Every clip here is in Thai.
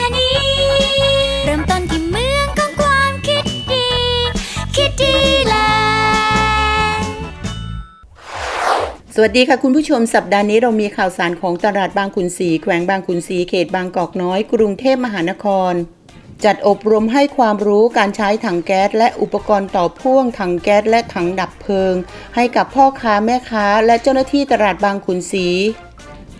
า คิดดีแลนด์สวัสดีค่ะคุณผู้ชมสัปดาห์นี้เรามีข่าวสารของตลาดบางขุนศรีแขวงบางขุนศรีเขตบางกอกน้อย กรุงเทพมหานคร จัดอบรมให้ความรู้การใช้ถังแก๊ส และอุปกรณ์ต่อพ่วงถังแก๊สและถังดับเพลิง ให้กับพ่อค้าแม่ค้า และเจ้าหน้าที่ตลาดบางขุนศรี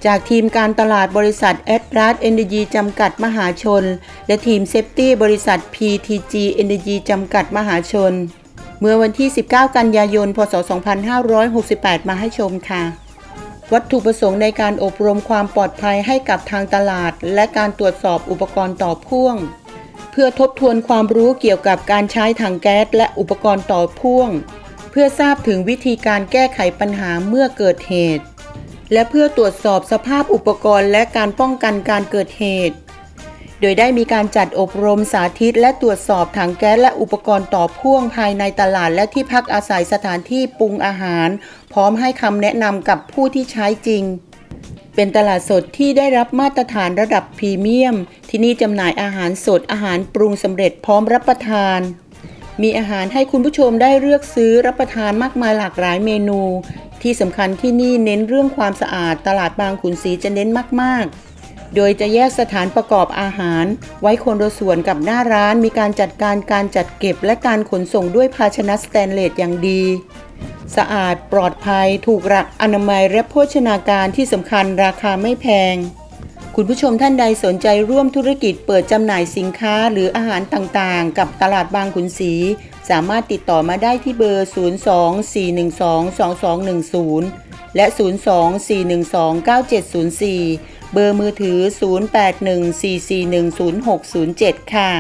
จากทีมการตลาดบริษัทแอดรัสเอนเนจีจำกัดมหาชน และทีมเซฟตี้บริษัท PTG Energy จำกัดมหาชน เมื่อวันที่ 19 กันยายน พศ 2568 มาให้ชมค่ะ วัตถุประสงค์ในการอบรมความปลอดภัยให้กับทางตลาด และการตรวจสอบอุปกรณ์ต่อพ่วง เพื่อทบทวนความรู้เกี่ยวกับการใช้ถังแก๊สและอุปกรณ์ต่อพ่วง เพื่อทราบถึงวิธีการแก้ไขปัญหาเมื่อเกิดเหตุ และเพื่อตรวจสอบสภาพอุปกรณ์และการป้องกันการเกิดเหตุ โดยได้มีการจัดอบรมสาธิตและตรวจสอบถังแก๊สและอุปกรณ์ต่อพ่วงภายในตลาดและที่พักอาศัยสถานที่ปรุงอาหาร พร้อมให้คำแนะนำกับผู้ที่ใช้จริงเป็นตลาดสดที่ได้รับมาตรฐานระดับพรีเมียม ที่นี่จำหน่ายอาหารสดอาหารปรุงสำเร็จพร้อมรับประทาน มีอาหารให้คุณผู้ชมได้เลือกซื้อรับประทานมากมายหลากหลายเมนู ที่สำคัญที่นี่เน้นเรื่องความสะอาดตลาดบางขุนศรีจะเน้นมาก ๆ โดยจะแยกสถานประกอบอาหาร ไว้คนละส่วนกับหน้าร้านมีการจัดการการจัดเก็บและการขนส่งด้วยภาชนะสแตนเลสอย่างดี สะอาดปลอดภัย ถูกหลักอนามัยและโภชนาการที่สำคัญราคาไม่แพง คุณผู้ชมท่านใดสนใจร่วมธุรกิจเปิดจำหน่ายสินค้าหรืออาหารต่างๆ กับตลาดบางขุนศรีสามารถติดต่อมาได้ที่เบอร์ 02-412-2210 และ 02-412-9704 เบอร์มือถือ 0814410607 ค่ะ